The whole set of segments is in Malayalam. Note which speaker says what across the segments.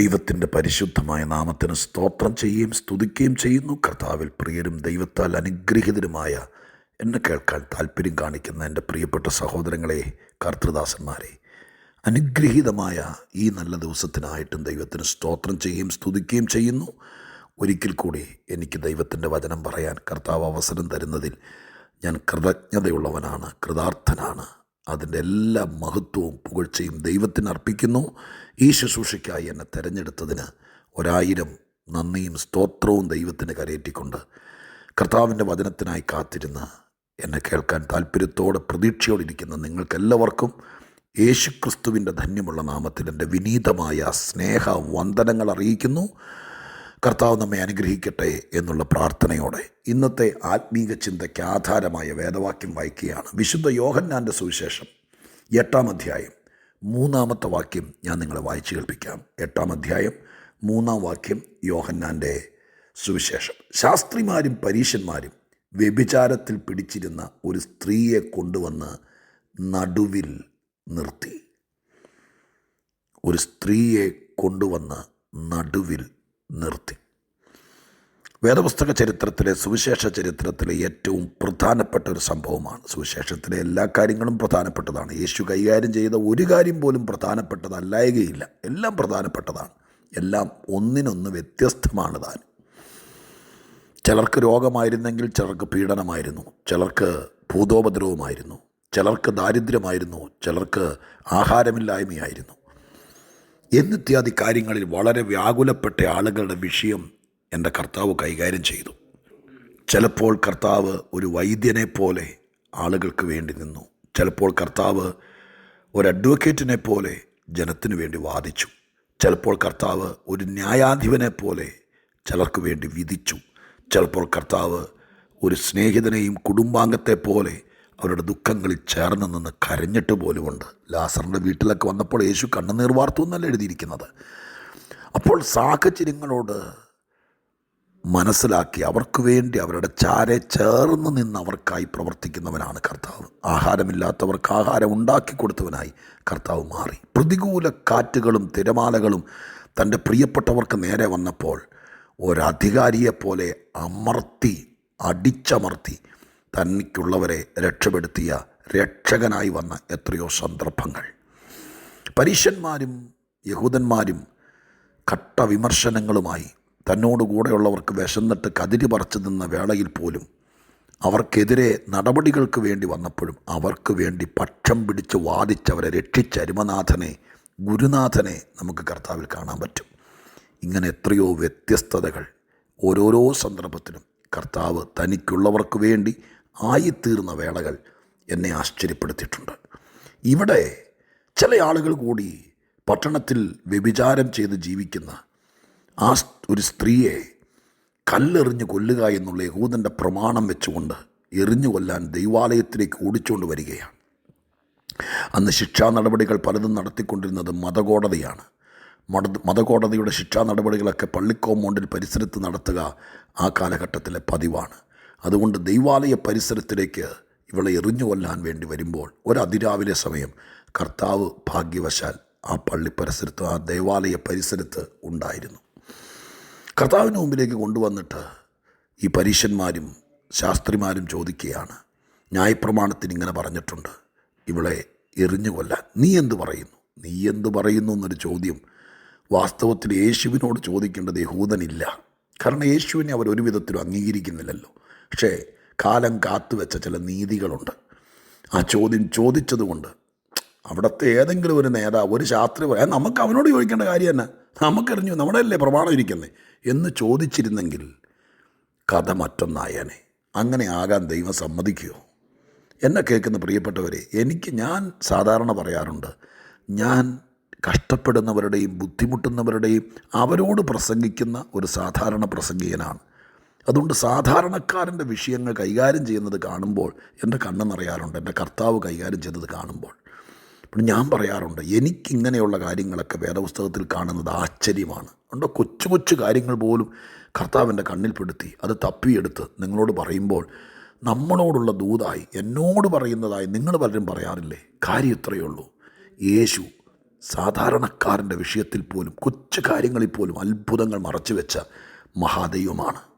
Speaker 1: ദൈവത്തിന്റെ പരിശുദ്ധമായ നാമത്തിന് സ്തോത്രം ചെയ്യുകയും സ്തുതിക്കുകയും ചെയ്യുന്നു. കർത്താവിൽ പ്രിയരും ദൈവത്താൽ അനുഗ്രഹീതരുമായ എന്നെ കേൾക്കാൻ താല്പര്യം കാണിക്കുന്ന എന്റെ പ്രിയപ്പെട്ട സഹോദരങ്ങളെ കർത്തൃദാസന്മാരെ അനുഗ്രഹീതമായ ഈ നല്ല ദിവസത്തിനായിട്ടും ദൈവത്തിന് സ്തോത്രം ചെയ്യുകയും സ്തുതിക്കുകയും ചെയ്യുന്നു. ഒരിക്കൽ കൂടി എനിക്ക് ദൈവത്തിന്റെ വചനം പറയാൻ കർത്താവ് അവസരം തരുന്നതിൽ ഞാൻ കൃതജ്ഞതയുള്ളവനാണ് കൃതാർത്ഥനാണ്. അതിന്റെ എല്ലാ മഹത്വവും പുകഴ്ചയും ദൈവത്തിന് അർപ്പിക്കുന്നു. ഈ ശുശ്രൂഷയ്ക്കായി എന്നെ തിരഞ്ഞെടുത്തതിന് ഒരായിരം നന്ദിയും സ്തോത്രവും ദൈവത്തിന് കരയേറ്റിക്കൊണ്ട് കർത്താവിന്റെ വചനത്തിനായി കാത്തിരുന്ന് എന്നെ കേൾക്കാൻ താല്പര്യത്തോടെ പ്രതീക്ഷയോടിരിക്കുന്ന നിങ്ങൾക്കെല്ലാവർക്കും യേശുക്രിസ്തുവിന്റെ ധന്യമുള്ള നാമത്തിൽ എന്റെ വിനീതമായ സ്നേഹ വന്ദനങ്ങൾ അറിയിക്കുന്നു. കർത്താവ് നമ്മെ അനുഗ്രഹിക്കട്ടെ എന്നുള്ള പ്രാർത്ഥനയോടെ ഇന്നത്തെ ആത്മീക ചിന്തയ്ക്ക് ആധാരമായ വേദവാക്യം വായിക്കുകയാണ്. വിശുദ്ധ യോഹന്നാന്റെ സുവിശേഷം എട്ടാം അധ്യായം. മൂന്നാമത്തെ വാക്യം ഞാൻ നിങ്ങളെ വായിച്ചു കേൾപ്പിക്കാം. എട്ടാം അധ്യായം മൂന്നാം വാക്യം യോഹന്നാന്റെ സുവിശേഷം. ശാസ്ത്രിമാരും പരീശന്മാരും വ്യഭിചാരത്തിൽ പിടിച്ചിരുന്ന ഒരു സ്ത്രീയെ കൊണ്ടുവന്ന് നടുവിൽ നിർത്തി. ഒരു സ്ത്രീയെ കൊണ്ടുവന്ന് നടുവിൽ നിർത്തി. വേദപുസ്തക ചരിത്രത്തിലെ സുവിശേഷ ചരിത്രത്തിലെ ഏറ്റവും പ്രധാനപ്പെട്ട ഒരു സംഭവമാണ്. സുവിശേഷത്തിലെ എല്ലാ കാര്യങ്ങളും പ്രധാനപ്പെട്ടതാണ്. യേശു കൈകാര്യം ചെയ്ത ഒരു കാര്യം പോലും പ്രധാനപ്പെട്ടതല്ലായകയില്ല. എല്ലാം പ്രധാനപ്പെട്ടതാണ്. എല്ലാം ഒന്നിനൊന്ന് വ്യത്യസ്തമാണ് താൻ. ചിലർക്ക് രോഗമായിരുന്നെങ്കിൽ ചിലർക്ക് പീഡനമായിരുന്നു. ചിലർക്ക് ഭൂതോപദ്രവമായിരുന്നു. ചിലർക്ക് ദാരിദ്ര്യമായിരുന്നു. ചിലർക്ക് ആഹാരമില്ലായ്മയായിരുന്നു. എന്നിത്യാദി കാര്യങ്ങളിൽ വളരെ വ്യാകുലപ്പെട്ട ആളുകളുടെ വിഷയം എന്റെ കർത്താവ് കൈകാര്യം ചെയ്തു. ചിലപ്പോൾ കർത്താവ് ഒരു വൈദ്യനെ പോലെ ആളുകൾക്ക് വേണ്ടി നിന്നു. ചിലപ്പോൾ കർത്താവ് ഒരു അഡ്വക്കേറ്റിനെ പോലെ ജനത്തിനു വേണ്ടി വാദിച്ചു. ചിലപ്പോൾ കർത്താവ് ഒരു ന്യായാധിപനെ പോലെ ചിലർക്ക് വേണ്ടി വിധിച്ചു. ചിലപ്പോൾ കർത്താവ് ഒരു സ്നേഹിതനെയും കുടുംബാംഗത്തെ പോലെ അവരുടെ ദുഃഖങ്ങളിൽ ചേർന്ന് നിന്ന് കരഞ്ഞിട്ട് പോലുമുണ്ട്. ലാസറിന്റെ വീട്ടിലൊക്കെ വന്നപ്പോൾ യേശു കണ്ണുനീർ വാർത്തു എന്നല്ല എഴുതിയിരിക്കുന്നത്. അപ്പോൾ സാഹചര്യങ്ങളോട് മനസ്സിലാക്കി അവർക്ക് വേണ്ടി അവരുടെ ചാരെ ചേർന്ന് നിന്ന് അവർക്കായി പ്രവർത്തിക്കുന്നവനാണ് കർത്താവ്. ആഹാരമില്ലാത്തവർക്ക് ആഹാരം ഉണ്ടാക്കി കൊടുത്തവനായി കർത്താവ് മാറി. പ്രതികൂല കാറ്റുകളും തിരമാലകളും തന്റെ പ്രിയപ്പെട്ടവർക്ക് നേരെ വന്നപ്പോൾ ഒരധികാരിയെപ്പോലെ അമർത്തി അടിച്ചമർത്തി തനിക്കുള്ളവരെ രക്ഷപ്പെടുത്തിയ രക്ഷകനായി വന്ന എത്രയോ സന്ദർഭങ്ങൾ. പരീശന്മാരും യഹൂദന്മാരും കട്ട വിമർശനങ്ങളുമായി തന്നോട് കൂടെയുള്ളവർക്ക് വിശന്നിട്ട് കതിരി പറിച്ചു നിന്ന വേളയിൽ പോലും അവർക്കെതിരെ നടപടികൾക്ക് വേണ്ടി വന്നപ്പോഴും അവർക്ക് വേണ്ടി പക്ഷം പിടിച്ച് വാദിച്ചവരെ രക്ഷിച്ച അരുമനാഥനെ ഗുരുനാഥനെ നമുക്ക് കർത്താവിൽ കാണാൻ പറ്റും. ഇങ്ങനെ എത്രയോ വ്യത്യസ്തതകൾ ഓരോരോ സന്ദർഭത്തിലും കർത്താവ് തനിക്കുള്ളവർക്ക് വേണ്ടി ആയിത്തീർന്ന വേളകൾ എന്നെ ആശ്ചര്യപ്പെടുത്തിയിട്ടുണ്ട്. ഇവിടെ ചില ആളുകൾ കൂടി പട്ടണത്തിൽ വ്യഭിചാരം ചെയ്ത് ജീവിക്കുന്ന ആ ഒരു സ്ത്രീയെ കല്ലെറിഞ്ഞ് കൊല്ലുക എന്നുള്ള യഹൂദന്റെ പ്രമാണം വെച്ചുകൊണ്ട് എറിഞ്ഞു കൊല്ലാൻ ദൈവാലയത്തിലേക്ക് ഓടിച്ചുകൊണ്ട് വരികയാണ്. അന്ന് ശിക്ഷാ നടപടികൾ പലതും നടത്തിക്കൊണ്ടിരുന്നത് മതകോടതിയാണ്. മത മതകോടതിയുടെ ശിക്ഷാ നടപടികളൊക്കെ പള്ളിക്കോമ്പൗണ്ടിൽ പരിസരത്ത് നടത്തുക ആ കാലഘട്ടത്തിലെ പതിവാണ്. അതുകൊണ്ട് ദൈവാലയ പരിസരത്തിലേക്ക് ഇവളെ എറിഞ്ഞു കൊല്ലാൻ വേണ്ടി വരുമ്പോൾ ഒരതിരാവിലെ സമയം കർത്താവ് ഭാഗ്യവശാൽ ആ പള്ളി പരിസരത്ത് ആ ദേവാലയ പരിസരത്ത് ഉണ്ടായിരുന്നു. കർത്താവിന് മുമ്പിലേക്ക് കൊണ്ടുവന്നിട്ട് ഈ പരീശന്മാരും ശാസ്ത്രിമാരും ചോദിക്കുകയാണ് ന്യായപ്രമാണത്തിന് ഇങ്ങനെ പറഞ്ഞിട്ടുണ്ട് ഇവളെ എറിഞ്ഞു കൊല്ലാൻ നീ എന്ത് പറയുന്നു? നീ എന്ത് പറയുന്നു എന്നൊരു ചോദ്യം വാസ്തവത്തിൽ യേശുവിനോട് ചോദിക്കേണ്ടത് യഹൂദനില്ല. കാരണം യേശുവിനെ അവർ ഒരു വിധത്തിലും അംഗീകരിക്കുന്നില്ലല്ലോ. പക്ഷേ കാലം കാത്തുവെച്ച ചില നീതികളുണ്ട്. ആ ചോദ്യം ചോദിച്ചതുകൊണ്ട് അവിടുത്തെ ഏതെങ്കിലും ഒരു നേതാവ് ഒരു ശാസ്ത്രി പറയാം നമുക്ക് അവനോട് ചോദിക്കേണ്ട കാര്യം തന്നെ നമുക്കറിഞ്ഞു നമ്മുടെ അല്ലേ പ്രമാണം ഇരിക്കുന്നത് എന്ന് ചോദിച്ചിരുന്നെങ്കിൽ കഥ മറ്റൊന്നായേനെ. അങ്ങനെ ആകാൻ ദൈവം സമ്മതിക്കുമോ എന്നെ കേൾക്കുന്ന പ്രിയപ്പെട്ടവരെ എനിക്ക് ഞാൻ സാധാരണ പറയാറുണ്ട് ഞാൻ കഷ്ടപ്പെടുന്നവരുടെയും ബുദ്ധിമുട്ടുന്നവരുടെയും അവരോട് പ്രസംഗിക്കുന്ന ഒരു സാധാരണ പ്രസംഗികനാണ്. അതുകൊണ്ട് സാധാരണക്കാരന്റെ വിഷയങ്ങൾ കൈകാര്യം ചെയ്യുന്നത് കാണുമ്പോൾ എന്റെ കണ്ണ് നിറയാറുണ്ട് എന്റെ കർത്താവ് കൈകാര്യം ചെയ്തത് കാണുമ്പോൾ. അപ്പോൾ ഞാൻ പറയാറുണ്ട് എനിക്കിങ്ങനെയുള്ള കാര്യങ്ങളൊക്കെ വേദപുസ്തകത്തിൽ കാണുന്നത് ആശ്ചര്യമാണ്. അതുകൊണ്ട് കൊച്ചു കൊച്ചു കാര്യങ്ങൾ പോലും കർത്താവിന്റെ കണ്ണിൽപ്പെടുത്തി അത് തപ്പിയെടുത്ത് നിങ്ങളോട് പറയുമ്പോൾ നമ്മളോടുള്ള ദൂതായി എന്നോട് പറയുന്നതായി നിങ്ങൾ പലരും പറയാറില്ലേ? കാര്യം ഇത്രയേ ഉള്ളൂ. യേശു സാധാരണക്കാരന്റെ വിഷയത്തിൽ പോലും കൊച്ചു കാര്യങ്ങളിൽ പോലും അത്ഭുതങ്ങൾ മറച്ചു വെച്ച മഹാദൈവമാണ്.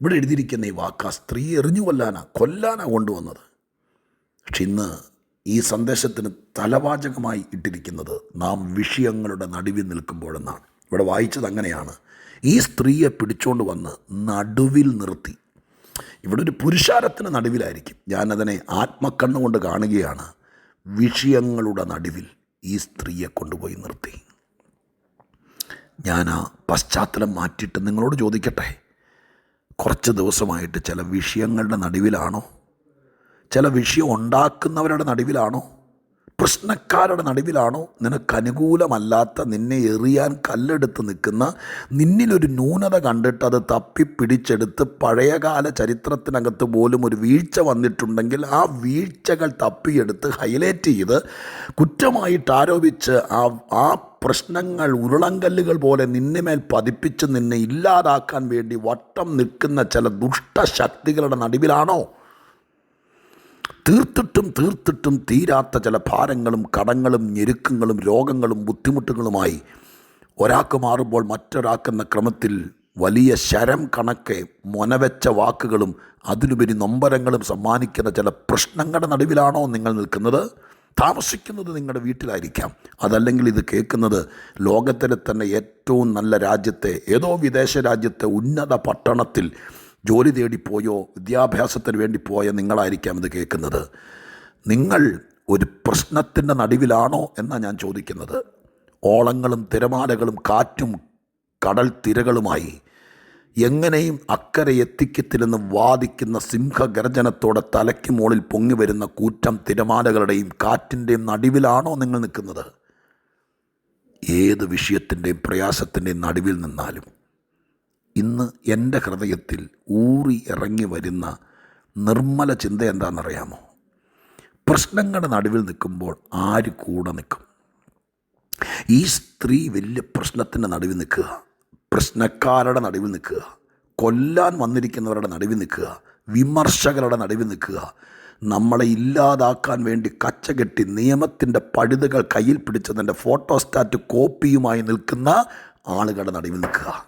Speaker 1: ഇവിടെ എഴുതിയിരിക്കുന്ന ഈ വാക്ക് ആ സ്ത്രീ എറിഞ്ഞു കൊല്ലാനാ കൊല്ലാനാ കൊണ്ടുവന്നത്. പക്ഷെ ഇന്ന് ഈ സന്ദേശത്തിന് തലവാചകമായി ഇട്ടിരിക്കുന്നത് നാം വിഷയങ്ങളുടെ നടുവിൽ നിൽക്കുമ്പോഴെന്നാണ്. ഇവിടെ വായിച്ചത് അങ്ങനെയാണ്. ഈ സ്ത്രീയെ പിടിച്ചോണ്ട് വന്ന് നടുവിൽ നിർത്തി. ഇവിടെ ഒരു പുരുഷാരത്തിന് നടുവിലായിരിക്കും. ഞാനതിനെ ആത്മക്കണ്ണുകൊണ്ട് കാണുകയാണ്. വിഷയങ്ങളുടെ നടുവിൽ ഈ സ്ത്രീയെ കൊണ്ടുപോയി നിർത്തി. ഞാൻ ആ പശ്ചാത്തലം മാറ്റിയിട്ട് നിങ്ങളോട് ചോദിക്കട്ടെ? കുറച്ച് ദിവസമായിട്ട് ചില വിഷയങ്ങളുടെ നടുവിലാണോ? ചില വിഷയം ഉണ്ടാക്കുന്നവരുടെ നടുവിലാണോ? പ്രശ്നക്കാരുടെ നടുവിലാണോ? നിനക്ക് അനുകൂലമല്ലാത്ത നിന്നെ എറിയാൻ കല്ലെടുത്ത് നിൽക്കുന്ന നിന്നിലൊരു ന്യൂനത കണ്ടിട്ട് അത് തപ്പിപ്പിടിച്ചെടുത്ത് പഴയകാല ചരിത്രത്തിനകത്ത് പോലും ഒരു വീഴ്ച വന്നിട്ടുണ്ടെങ്കിൽ ആ വീഴ്ചകൾ തപ്പിയെടുത്ത് ഹൈലൈറ്റ് ചെയ്ത് കുറ്റമായിട്ട് ആരോപിച്ച് ആ ആ പ്രശ്നങ്ങൾ ഉരുളങ്കല്ലുകൾ പോലെ നിന്നുമേൽ പതിപ്പിച്ച് നിന്നെ ഇല്ലാതാക്കാൻ വേണ്ടി വട്ടം നിൽക്കുന്ന ചില ദുഷ്ടശക്തികളുടെ നടുവിലാണോ? തീർത്തിട്ടും തീർത്തിട്ടും തീരാത്ത ചില ഭാരങ്ങളും കടങ്ങളും ഞെരുക്കങ്ങളും രോഗങ്ങളും ബുദ്ധിമുട്ടുകളുമായി ഒരാൾക്ക് മാറുമ്പോൾ മറ്റൊരാക്കുന്ന ക്രമത്തിൽ വലിയ ശരം കണക്കെ മൊനവെച്ച വാക്കുകളും അതിലുപരി നൊമ്പരങ്ങളും സമ്മാനിക്കുന്ന ചില പ്രശ്നങ്ങളുടെ നടുവിലാണോ നിങ്ങൾ നിൽക്കുന്നത്? താമസിക്കുന്നത് നിങ്ങളുടെ വീട്ടിലായിരിക്കാം. അതല്ലെങ്കിൽ ഇത് കേൾക്കുന്നത് ലോകത്തിലെ തന്നെ ഏറ്റവും നല്ല രാജ്യത്തെ ഏതോ വിദേശ രാജ്യത്തെ ഉന്നത പട്ടണത്തിൽ ജോലി തേടിപ്പോയോ വിദ്യാഭ്യാസത്തിന് വേണ്ടി പോയ നിങ്ങളായിരിക്കാം ഇത് കേൾക്കുന്നത്. നിങ്ങൾ ഒരു പ്രശ്നത്തിന്റെ നടുവിലാണോ എന്നാണ് ഞാൻ ചോദിക്കുന്നത്. ഓളങ്ങളും തിരമാലകളും കാറ്റും കടൽ തിരകളുമായി എങ്ങനെയും അക്കരെ എത്തിക്കത്തില്ലെന്ന് വാദിക്കുന്ന സിംഹഗർജനത്തോടെ തലയ്ക്ക് മുകളിൽ പൊങ്ങി വരുന്ന കൂറ്റം തിരമാലകളുടെയും കാറ്റിന്റെയും നടുവിലാണോ നിങ്ങൾ നിൽക്കുന്നത്? ഏത് വിഷയത്തിന്റെയും പ്രയാസത്തിന്റെയും നടുവിൽ നിന്നാലും ഇന്ന് എന്റെ ഹൃദയത്തിൽ ഊറി ഇറങ്ങി വരുന്ന നിർമ്മല ചിന്ത എന്താണെന്നറിയാമോ? പ്രശ്നങ്ങളുടെ നടുവിൽ നിൽക്കുമ്പോൾ ആര് കൂടെ നിൽക്കും? ഈ സ്ത്രീ വലിയ പ്രശ്നത്തിന്റെ നടുവിൽ നിൽക്കുക. പ്രശ്നക്കാരുടെ നടുവിൽ നിൽക്കുക. കൊല്ലാൻ വന്നിരിക്കുന്നവരുടെ നടുവിൽ നിൽക്കുക. വിമർശകരുടെ നടുവിൽ നിൽക്കുക. നമ്മളെ ഇല്ലാതാക്കാൻ വേണ്ടി കച്ചകെട്ടി നിയമത്തിന്റെ പഴുതുകൾ കയ്യിൽ പിടിച്ചതിന്റെ ഫോട്ടോസ്റ്റാറ്റ് കോപ്പിയുമായി നിൽക്കുന്ന ആളുകളുടെ നടുവിൽ നിൽക്കുക.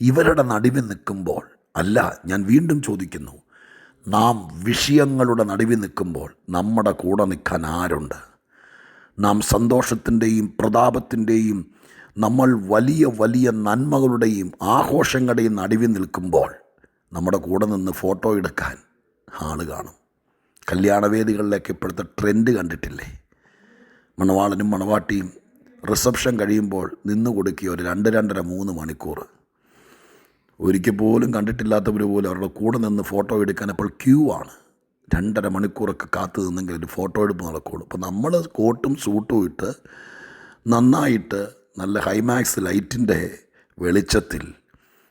Speaker 1: ഇവരുടെ നടുവിൽ നിൽക്കുമ്പോൾ അല്ല ഞാൻ വീണ്ടും ചോദിക്കുന്നു. നാം വിഷയങ്ങളുടെ നടുവിൽ നിൽക്കുമ്പോൾ നമ്മുടെ കൂടെ നിൽക്കാൻ ആരുണ്ട്? നാം സന്തോഷത്തിന്റെയും പ്രതാപത്തിന്റെയും നമ്മൾ വലിയ വലിയ നന്മകളുടെയും ആഘോഷങ്ങളുടെയും നടുവിൽ നിൽക്കുമ്പോൾ നമ്മുടെ കൂടെ നിന്ന് ഫോട്ടോ എടുക്കാൻ ആൾ കാണും. കല്യാണവേദികളിലേക്ക് ഇപ്പോഴത്തെ ട്രെൻഡ് കണ്ടിട്ടില്ലേ? മണവാളനും മണവാട്ടിയും റിസപ്ഷൻ കഴിയുമ്പോൾ നിന്ന് കൊടുക്കുക ഒരു രണ്ട് രണ്ടര മൂന്ന് മണിക്കൂർ. ഒരിക്കൽ പോലും കണ്ടിട്ടില്ലാത്തവർ പോലും അവരുടെ കൂടെ നിന്ന് ഫോട്ടോ എടുക്കാൻ അപ്പോൾ ക്യൂ ആണ്. രണ്ടര മണിക്കൂറൊക്കെ കാത്തു നിന്നെങ്കിൽ ഒരു ഫോട്ടോ എടുപ്പ് നടക്കുകയുള്ളൂ അപ്പോൾ നമ്മൾ കോട്ടും സൂട്ടും ഇട്ട് നന്നായിട്ട് നല്ല ഹൈമാക്സ് ലൈറ്റിന്റെ വെളിച്ചത്തിൽ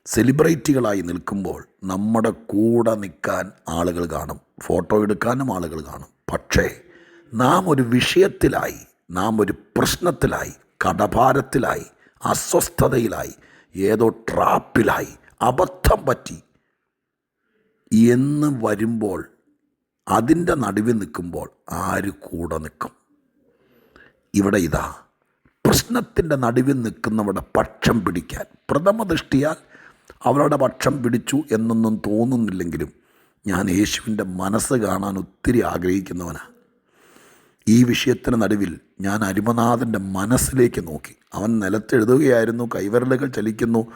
Speaker 1: സെലിബ്രിറ്റികളായി നിൽക്കുമ്പോൾ നമ്മുടെ കൂടെ നിൽക്കാൻ ആളുകൾ കാണും ഫോട്ടോ എടുക്കാനും ആളുകൾ കാണും. പക്ഷേ നാം ഒരു വിഷയത്തിലായി നാം ഒരു പ്രശ്നത്തിലായി കടഭാരത്തിലായി അസ്വസ്ഥതയിലായി ഏതോ ട്രാപ്പിലായി അബദ്ധം പറ്റി എന്ന് വരുമ്പോൾ അതിന്റെ നടുവിൽ നിൽക്കുമ്പോൾ ആര് കൂടെ നിൽക്കും? ഇവിടെ ഇതാ. പ്രശ്നത്തിന്റെ നടുവിൽ നിൽക്കുന്നവരുടെ പക്ഷം പിടിക്കാൻ. പ്രഥമ ദൃഷ്ടിയാൽ അവരുടെ പക്ഷം പിടിച്ചു എന്നൊന്നും തോന്നുന്നില്ലെങ്കിലും ഞാൻ യേശുവിന്റെ മനസ്സ് കാണാൻ ഒത്തിരി ആഗ്രഹിക്കുന്നവനാണ് ഈ വിഷയത്തിന് നടുവിൽ ഞാൻ അരുമനാഥന്റെ മനസ്സിലേക്ക് നോക്കി. അവൻ നിലത്തെഴുതുകയായിരുന്നു കൈവിരലുകൾ ചലിക്കുന്നു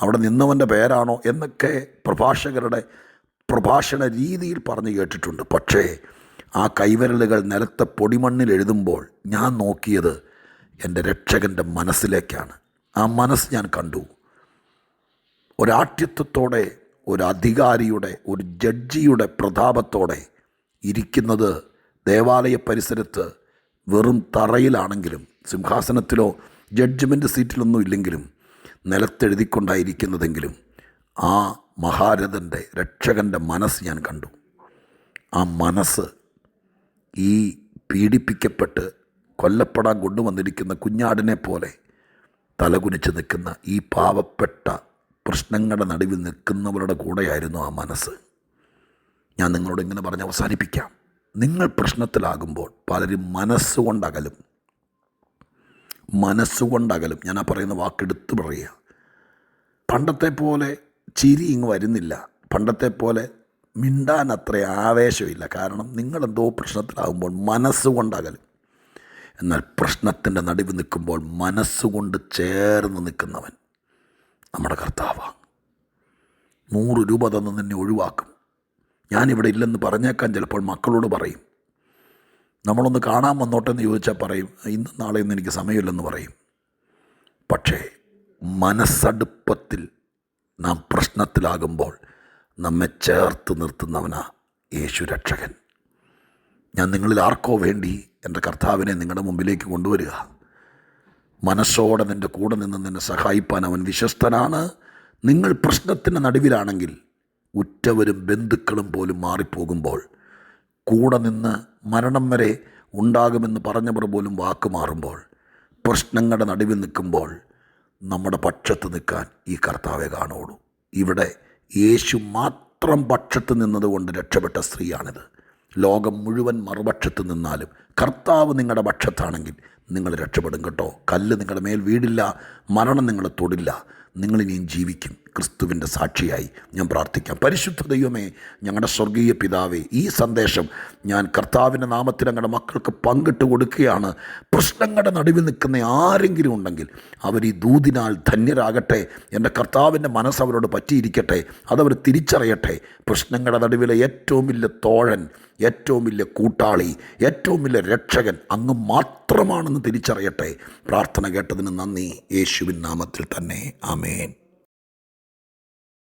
Speaker 1: അവിടെ നിന്നവന്റെ പേരാണോ എന്നൊക്കെ പ്രഭാഷകരുടെ പ്രഭാഷണ രീതിയിൽ പറഞ്ഞു കേട്ടിട്ടുണ്ട്. പക്ഷേ ആ കൈവിരലുകൾ നിലത്തെ പൊടിമണ്ണിൽ എഴുതുമ്പോൾ ഞാൻ നോക്കിയത് എന്റെ രക്ഷകന്റെ മനസ്സിലേക്കാണ്. ആ മനസ്സ് ഞാൻ കണ്ടു. ഒരാഠ്യത്വത്തോടെ ഒരു അധികാരിയുടെ ഒരു ജഡ്ജിയുടെ പ്രതാപത്തോടെ ഇരിക്കുന്നത് ദേവാലയ പരിസരത്ത് വെറും തറയിലാണെങ്കിലും സിംഹാസനത്തിലോ ജഡ്ജ്മെന്റ് സീറ്റിലൊന്നും ഇല്ലെങ്കിലും നിലത്തെഴുതിക്കൊണ്ടായിരിക്കുന്നതെങ്കിലും ആ മഹാരഥന്റെ രക്ഷകന്റെ മനസ്സ് ഞാൻ കണ്ടു. ആ മനസ്സ് ഈ പീഡിപ്പിക്കപ്പെട്ട് കൊല്ലപ്പെടാൻ കൊണ്ടുവന്നിരിക്കുന്ന കുഞ്ഞാടിനെ പോലെ തലകുനിച്ച് നിൽക്കുന്ന ഈ പാവപ്പെട്ട പ്രശ്നങ്ങളുടെ നടുവിൽ നിൽക്കുന്നവരുടെ കൂടെയായിരുന്നു ആ മനസ്സ്. ഞാൻ നിങ്ങളോട് ഇങ്ങനെ പറഞ്ഞ് അവസാനിപ്പിക്കാം. നിങ്ങൾ പ്രശ്നത്തിലാകുമ്പോൾ പലരും മനസ്സുകൊണ്ടകലും മനസ്സുകൊണ്ടകലും ഞാൻ ആ പറയുന്ന വാക്കെടുത്ത് പറയുക. പണ്ടത്തെ പോലെ ചിരി ഇങ്ങ് വരുന്നില്ല. പണ്ടത്തെ പോലെ മിണ്ടാൻ അത്ര ആവേശമില്ല. കാരണം നിങ്ങളെന്തോ പ്രശ്നത്തിലാകുമ്പോൾ മനസ്സുകൊണ്ടകലും. എന്നാൽ പ്രശ്നത്തിന്റെ നടുവ് നിൽക്കുമ്പോൾ മനസ്സുകൊണ്ട് ചേർന്ന് നിൽക്കുന്നവൻ നമ്മുടെ കർത്താവാണ്. നൂറ് രൂപ തന്ന് നിന്നെ ഒഴിവാക്കും. ഞാനിവിടെ ഇല്ലെന്ന് പറഞ്ഞേക്കാൻ ചിലപ്പോൾ മക്കളോട് പറയും. നമ്മളൊന്ന് കാണാൻ വന്നോട്ടെന്ന് ചോദിച്ചാൽ പറയും ഇന്നും നാളെയൊന്നും എനിക്ക് സമയമില്ലെന്ന് പറയും. പക്ഷേ മനസ്സടുപ്പത്തിൽ നാം പ്രശ്നത്തിലാകുമ്പോൾ നമ്മെ ചേർത്ത് നിർത്തുന്നവനാ യേശു രക്ഷകൻ. ഞാൻ നിങ്ങളിൽ ആർക്കോ വേണ്ടി എന്റെ കർത്താവിനെ നിങ്ങളുടെ മുമ്പിലേക്ക് കൊണ്ടുവരിക. മനസ്സോടെ നിന്റെ കൂടെ നിന്ന് നിന്നെ സഹായിപ്പാൻ അവൻ വിശ്വസ്തനാണ്. നിങ്ങൾ പ്രശ്നത്തിന്റെ നടുവിലാണെങ്കിൽ ഉറ്റവരും ബന്ധുക്കളും പോലും മാറിപ്പോകുമ്പോൾ കൂടെ നിന്ന് മരണം വരെ ഉണ്ടാകുമെന്ന് പറഞ്ഞവർ പോലും വാക്ക് മാറുമ്പോൾ പ്രശ്നങ്ങളുടെ നടുവിൽ നിൽക്കുമ്പോൾ നമ്മുടെ പക്ഷത്ത് നിൽക്കാൻ ഈ കർത്താവെ കാണുള്ളൂ ഇവിടെ യേശു മാത്രം പക്ഷത്ത് നിന്നതുകൊണ്ട് രക്ഷപ്പെട്ട സ്ത്രീയാണിത്. ലോകം മുഴുവൻ മറുപക്ഷത്ത് നിന്നാലും കർത്താവ് നിങ്ങളുടെ പക്ഷത്താണെങ്കിൽ നിങ്ങൾ രക്ഷപ്പെടും കേട്ടോ. കല്ല് നിങ്ങളുടെ മേൽ വീടില്ല മരണം നിങ്ങളെ തൊടില്ല. നിങ്ങളിനിയും ജീവിക്കും. ക്രിസ്തുവിന്റെ സാക്ഷിയായി ഞാൻ പ്രാർത്ഥിക്കാം. പരിശുദ്ധ ദൈവമേ ഞങ്ങളുടെ സ്വർഗീയ പിതാവേ ഈ സന്ദേശം ഞാൻ കർത്താവിന്റെ നാമത്തിൽ ഞങ്ങളുടെ മക്കൾക്ക് പങ്കിട്ട് കൊടുക്കുകയാണ്. പ്രശ്നങ്ങളുടെ നടുവിൽ നിൽക്കുന്ന ആരെങ്കിലും ഉണ്ടെങ്കിൽ അവർ ഈ ദൂതിനാൽ ധന്യരാകട്ടെ. എന്റെ കർത്താവിന്റെ മനസ്സ് അവരോട് പറ്റിയിരിക്കട്ടെ. അതവർ തിരിച്ചറിയട്ടെ. പ്രശ്നങ്ങളുടെ നടുവിലെ ഏറ്റവും വലിയ തോഴൻ ഏറ്റവും വലിയ കൂട്ടാളി ഏറ്റവും വലിയ രക്ഷകൻ അങ്ങ് മാത്രമാണെന്ന് തിരിച്ചറിയട്ടെ. പ്രാർത്ഥന കേട്ടതിന് നന്ദി. യേശുവിൻ നാമത്തിൽ തന്നെ. Amen.